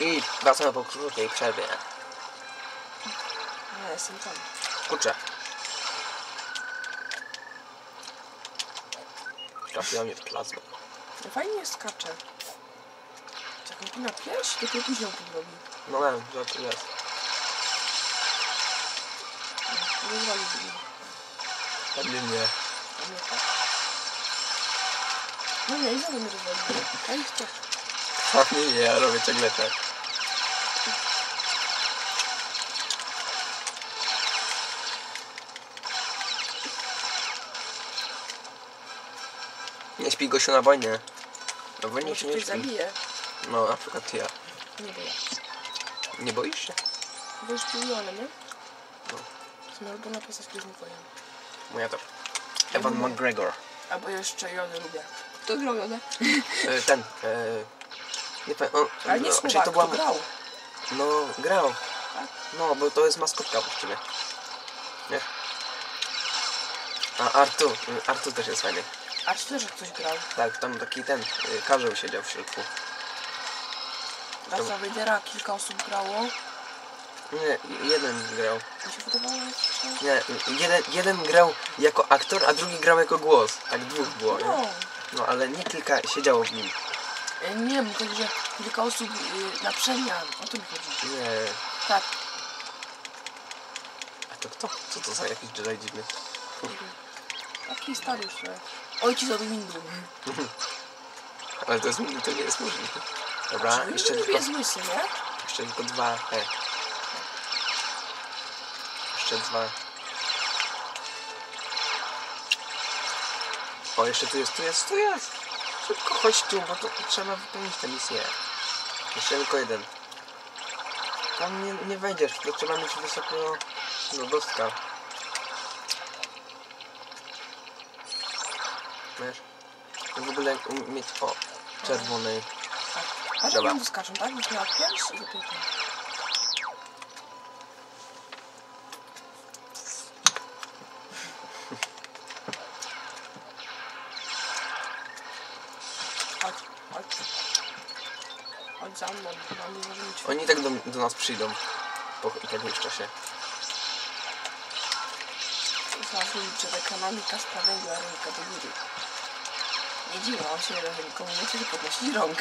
I wracamy po krótkiej przerwie. Ja jestem tam. Kurczę. Trafiła mnie plazma. No fajnie skacze. Tu na pierś, to ty później to robi. No wiem, że tu jest. Nie zwali mnie. Pewnie nie. A nie tak. No nie, i znowu mnie rozwaliło. To. Pewnie nie, ja robię ciągle tak. Śpi gościu na wojnie. Na wojnie się nie śpi. zabije. No, na przykład ja. Nie wiem. Nie boisz się? Wiesz, milionem, nie? No. To jest moja ulubiona postać Gwiezdnych Wojen. Moja też. Ewan lubię. McGregor. Albo jeszcze Jodę lubię. Kto grał Jodę? E, ten. E, nie pamiętam. Ale nie no, czyli to to była. grał. No, grał. Tak? No, bo to jest maskotka właściwie. Nie? A Artu. Artu też jest fajny. A czy też ktoś grał? Tak, tam taki ten. y, Karzeł siedział w środku. Darth Vadera kilka osób grało. Nie, jeden grał. Mi się wydawało, że... Nie, jeden, jeden grał jako aktor, a drugi grał jako głos. Tak dwóch było, No. nie? No, ale nie kilka siedziało w nim. E, Nie, bo tak, że kilka osób y, na przemian. O tym chodzi. Nie. Tak. A to kto? Co to za jakiś Jedi dziwny? Taki stary już. Ojciec od windu. Ale to, jest, to nie jest możliwe. Dobra, Czy jeszcze tylko, jest łysy, nie? jeszcze tylko dwa. E. Jeszcze dwa. O, jeszcze tu jest, tu jest, tu jest. Szybko chodź tu, bo to trzeba wypełnić tę misję. Jeszcze tylko jeden. Tam nie, nie wejdziesz, to trzeba mieć wysokiego dostka. Wiesz? I w ogóle mieć, o, czerwony. Tak. A Dobra. windu skaczą, tak? Byś miała pierwszy i dopiero ten. Chodź, chodź. Chodź za mną, mam nie. Oni tak do, do nas przyjdą po jakimś czasie. Znalazłem liczbę kanami Kaspra Węgla ręka do góry. Nie dziwno, on się nikomu nie chce podnosić rąk.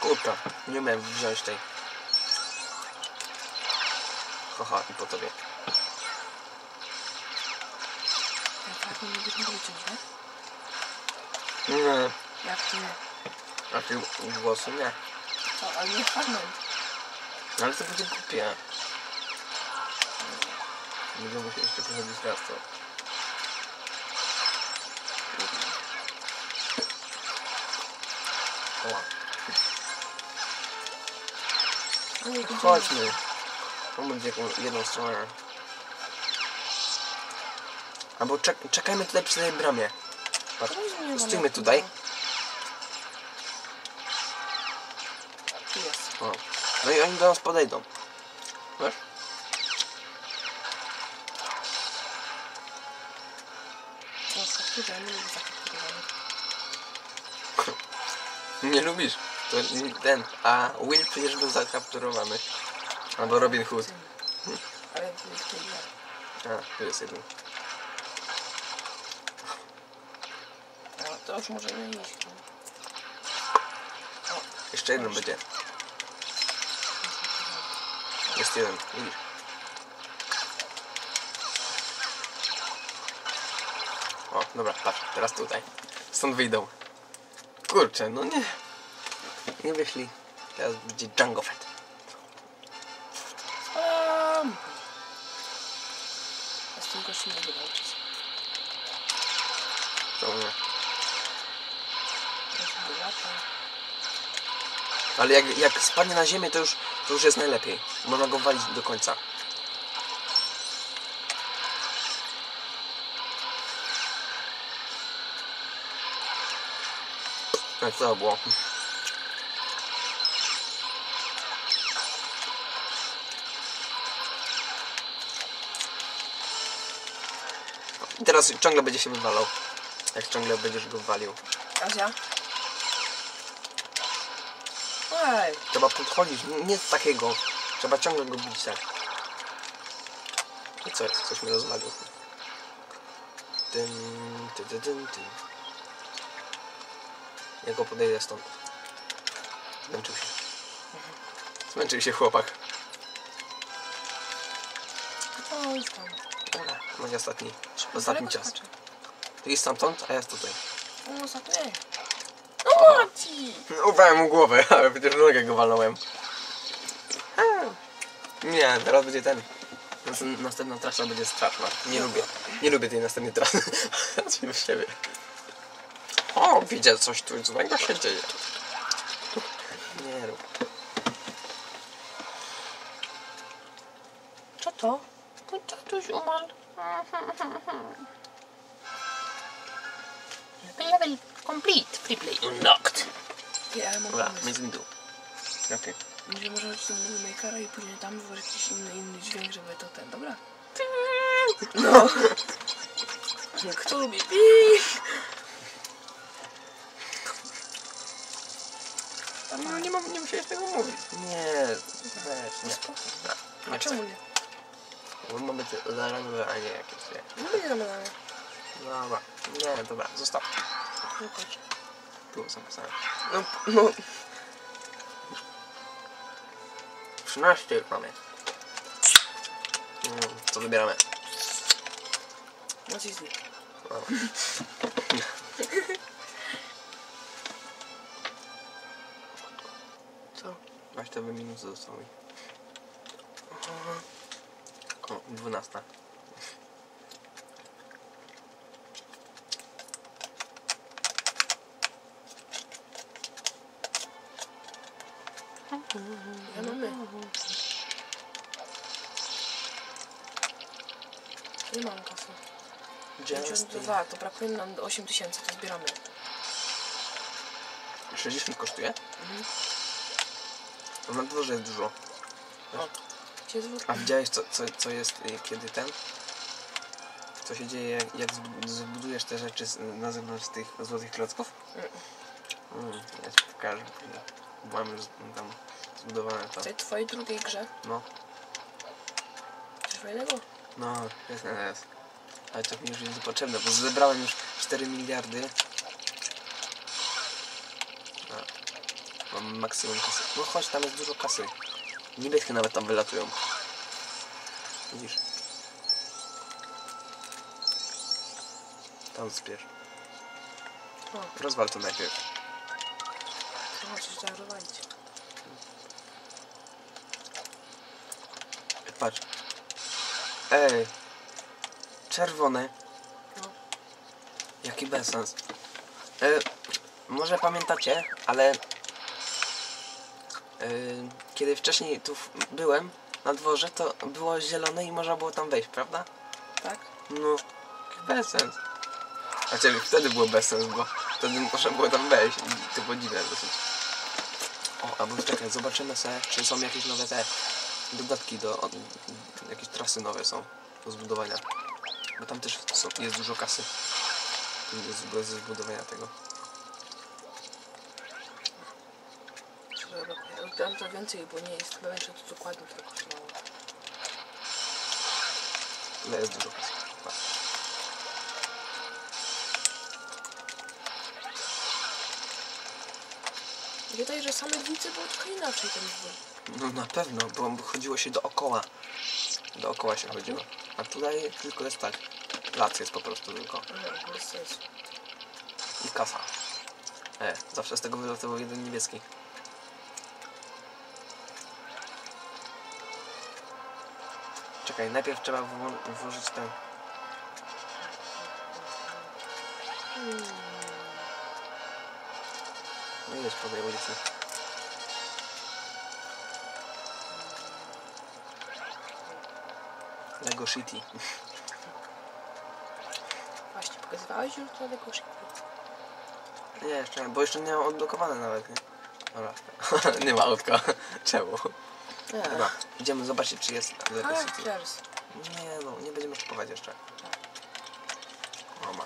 Kurka, nie miałem wziąć tej. Haha, i po tobie. Ten fragment nie byśmy wyciąć, tak? Nie, Jak to nie? a ty głosu nie. Co, ale nie fragment. Ale to będzie głupie. Będziemy musieli jeszcze przechodzić raz to. No idziemy. Chodźmy. Pomóż jaką jedną stronę. Albo czek czekajmy tutaj przy tej bramie. Patrz, nie stójmy tutaj. Tu jest. O. No i oni do nas podejdą. Wiesz? No, fakturę, nie zakapturowanych. Nie lubisz. To ten. A Will przecież był zakapturowany. Albo Robin Hood. Ale tu jest tyle. A, tu jest jeden. No, to już możemy iść. no. Jeszcze jeden będzie. Jest jeden. Widzisz? O, dobra, patrz, teraz tutaj. Stąd wyjdą. Kurczę, no nie. Nie wyszli. Teraz będzie Django Fett. Um. Z tym gościem nie będę walczyć. To nie. Ja sobie latę. Ale jak, jak spadnie na ziemię, to już, to już jest najlepiej. Można go walić do końca. Tak to było. I teraz ciągle będzie się wywalał. Jak ciągle będziesz go walił. Azja? Ej, Trzeba podchodzić, nie z takiego. Trzeba ciągle go bić tak. I co jest? Coś mi rozwalił. Tym, ty, ty, tym, tym. Ja go podejdę stąd. Zmęczył się. Zmęczył się chłopak. to już tam. Dobra, no i ostatni. Ostatni skacze. Ty idź stamtąd, a ja tutaj. O, ostatnie. Maci! Ufałem mu głowę, ale przecież nogę go walnąłem. Nie, teraz będzie ten. Nas- Następna trasa będzie straszna. Nie lubię. Nie lubię tej następnej trasy. Patrzcie w siebie. O, widzę coś tu złego się dzieje. Nie rób. Co to? Mój tatuś umarł. Level complete. Free play. Unlocked. Ty, ale mam Dobra, pomysł. Maze Windu. Okej. Że może chodzić do Makera i później tam wywołać jakiś inny, inny dźwięk, żeby to ten, dobra? No. Kto lubi pik? No nie, mam, nie musiałeś tego mówić. Nie, weź, nie. Spoko. Nie A czemu nie? Bo mamy te zaranowe, a nie jakieś. Nie. Nie będzie zamiast Dobra. Nie, dobra, zostaw. No patrz. Tu zapisałem. No, no. 13 już mamy. Mm, co wybieramy? Naciśnij. Dobra. Co? Weź te minuty zostały. O, 12. Ja mamy. Nie mam kasy. Justin. 92, to brakuje nam do 8 tysięcy, to zbieramy. 60 kosztuje? Mhm. To na dworze jest dużo. O, gdzie jest? A widziałeś co, co, co jest y, kiedy ten? Co się dzieje jak, jak zbu- zbudujesz te rzeczy z, na zewnątrz tych złotych klocków? Mm. Mm, ja ci pokażę później. Już tam zbudowane to. W tej twojej drugiej grze. No, Coś fajnego? no, jest, jest. Ale to mi już jest potrzebne, bo zebrałem już 4 miliardy. A, mam maksimum kasy. No chodź, tam jest dużo kasy. Niebieskie nawet tam wylatują. Widzisz? Tam. O, Rozwal to najpierw. no trzeba Patrz. Ej. Czerwone. No. Jaki bezsens. E, może pamiętacie, ale e, kiedy wcześniej tu byłem na dworze, to było zielone i można było tam wejść, prawda? Tak? No, bezsens. Znaczy wtedy było bezsens, bo wtedy można było tam wejść i to było dziwne dosyć. O, albo czekaj, zobaczymy sobie, czy są jakieś nowe te dodatki do, od, jakieś trasy nowe są do zbudowania. Bo tam też są, jest dużo kasy. Ze zbudowania tego. Trzeba brakuje. Odbieram to więcej, bo nie jest chyba więcej to dokładnie tyle kosztowało. Ale jest dużo kasy. Patrz. Wydaje, że same dwójce było trochę inaczej ten dwór. No na pewno, bo chodziło się dookoła. Dookoła się chodziło. A tutaj tylko jest tak. Plac jest po prostu tylko. Bez sensu. I kasa. E, zawsze z tego wylatywał jeden niebieski. Czekaj, najpierw trzeba wło- włożyć ten. No jedź po tej ulicy. Negoshiti. Właśnie, pokazywałeś już to Negoshiti? Nie, jeszcze nie, bo jeszcze nie mam odblokowane nawet, nie? Dobra, nie ma autka. Czemu? Dobra, idziemy zobaczyć, czy jest Lego Negoshiti. Nie no, nie będziemy szczupować jeszcze. Mama.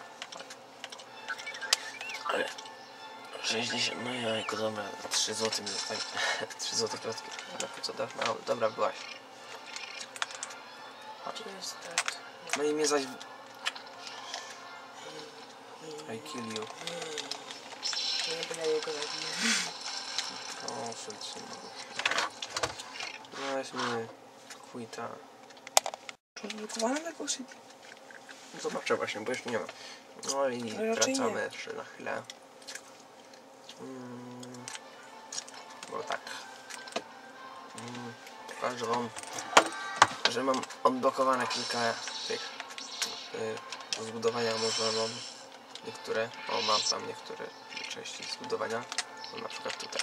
Ale... 60, no jajko, dobra, 3 zł mi zostanie. 3 zł klatki. No po co, dobra, dobra byłaś. No i mnie zaś... I kill you. Nie będę jego zabiję. Proszę cię. Weź mnie. Quita. Odblokowane Lego City. Zobaczę właśnie, bo jeszcze nie ma. No i No wracamy jeszcze na chwilę. Mm, bo tak. Mm, pokażę wam, że mam odblokowane kilka tych y, do zbudowania można mam niektóre. O, mam tam niektóre części zbudowania. No, na przykład tutaj.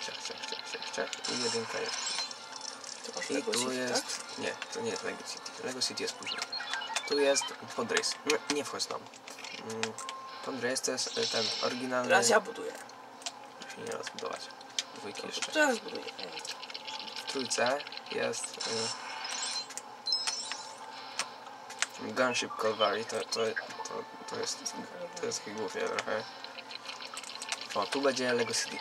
Ciach, ciach, ciach, ciach, ciach. I jedynka jest. To masz I Lego tu City, jest. tak? Nie, to nie jest Lego City. Lego City jest później. Tu jest podrys. No, nie wchodź tam. Mm, Podrys to jest y, ten oryginalny. Teraz ja buduję. Musi nie rozbudować. Dwójki jeszcze. Teraz buduję. W trójce jest. Y, Gunship Calvary. To, to, to, to jest. To jest głupie trochę. O, tu będzie Lego City.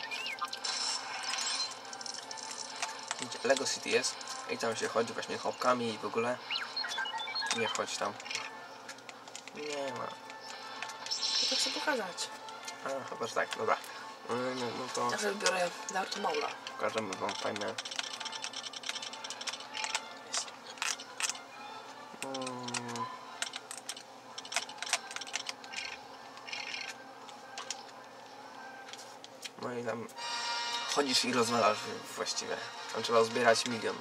Lego City jest. I tam się chodzi właśnie chłopkami i w ogóle. Nie wchodź tam. Nie ma. To tak chcę pokazać. A, chyba, że tak, dobra. No, no, no to Ja sobie biorę Darth Maula. pokażemy wam fajne. Jest. Mm. No i tam chodzisz i rozwalasz właściwie. Tam trzeba uzbierać milion.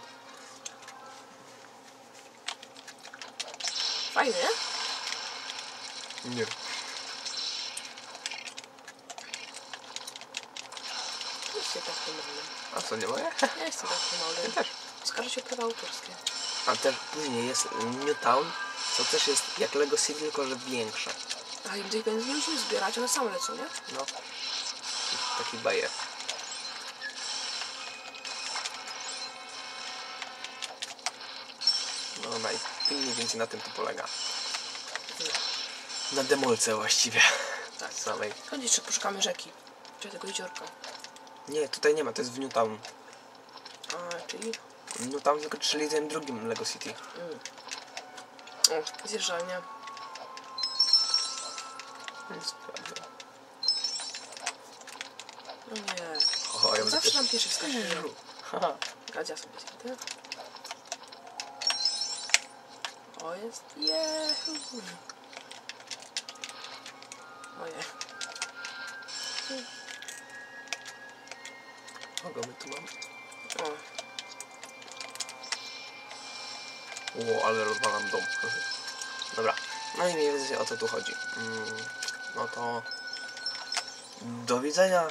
Fajny, nie? Nie. Jest Darth Maulem. A co, nie moje? Ja jestem Darth Maulem. też. Skarżę się prawa autorskie. A też później jest Newtown, co też jest jak Lego City, tylko że większe. A i tych będzie nie musimy zbierać, one same lecą, nie? No. Taki bajer. No naj, i mniej więcej na tym to polega. Na demolce właściwie. Tak. Samej. Chodź jeszcze poszukamy rzeki. Czy tego jeziorka. Nie, tutaj nie ma, to jest w Newtown. A, czyli... Newtown tylko czyli tym drugim Lego City. Mm. O, zjeżdżalnia. Sprawdzę. Nie. O, ja Zawsze nam pierwszy wskakuje. Haha. Gadzia sobie zjadę. O, jest. Jehu. Oje. Kogo my tu mamy? O, O, ale rozwalam dom. Dobra. No i mniej więcej o to tu chodzi. Mm, No to do widzenia